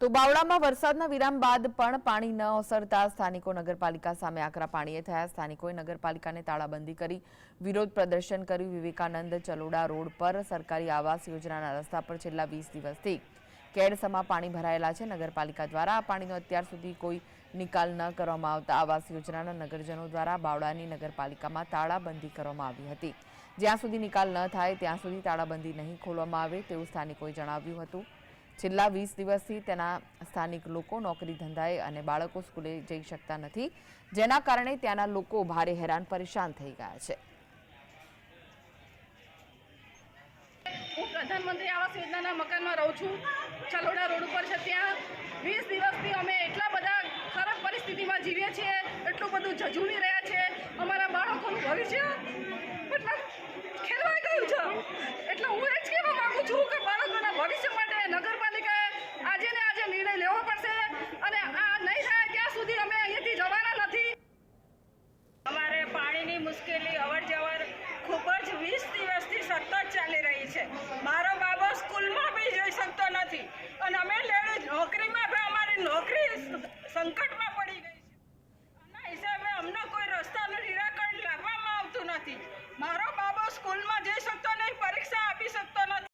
તો બાવળામાં વરસાદના વિરામ બાદ પણ પાણી ન ઓસરતા સ્થાનિકો નગરપાલિકા સામે આકરા પાણીએ થયા. સ્થાનિકોએ નગરપાલિકાને તાળાબંધી કરી વિરોધ પ્રદર્શન કર્યું. વિવેકાનંદ ચલોડા રોડ પર સરકારી આવાસ યોજનાના રસ્તા પર છેલ્લા વીસ દિવસથી કેડસમા પાણી ભરાયેલા છે. નગરપાલિકા દ્વારા આ પાણીનો અત્યાર સુધી કોઈ નિકાલ ન કરવામાં આવતા. આવાસ યોજનાના નગરજનો દ્વારા બાવળાની નગરપાલિકામાં તાળાબંધી કરવામાં આવી હતી. જ્યાં સુધી નિકાલ ન થાય, ત્યાં સુધી તાળાબંધી નહીં ખોલવામાં આવે તેવું સ્થાનિકોએ જણાવ્યું હતું. છેલ્લા વીસ દિવસથી તેના સ્થાનિક લોકો નોકરી ધંધાએ અને બાળકો સ્કૂલે જઈ શકતા નથી, જેના કારણે ત્યાંના લોકો ભારે હેરાન પરેશાન થઈ ગયા છે. હું પ્રધાનમંત્રી આવાસ યોજનાના મકાનમાં રહું છું. ચલોડા રોડ ઉપર છે ત્યાં. વીસ દિવસથી અમે એટલા બધા ખરાબ પરિસ્થિતિમાં જીવીએ છીએ, એટલું બધું ઝઝૂમી રહ્યા છે અમારા બાળકોનું ભવિષ્ય મતલબ ખેલવાઈ ગયું છે એટલે હું એ જ કહેવા માંગુ છું કે બાળકોના ભવિષ્ય માટે નગરપાલિકાએ આજે ને આજે નિર્ણય લેવો પડશે અને આ નહીં થાય ત્યાં સુધી અમે અહીંયાથી જવાના નથી અમારે પાણીની મુશ્કેલી અવર જવર ખૂબ જ વીસ દિવસથી સતત ચાલી રહી છે. મારો બાબો સ્કૂલમાં બી જઈ શકતો નથી. અને અમે લેડું નોકરીમાં અમારી નોકરી સંકટમાં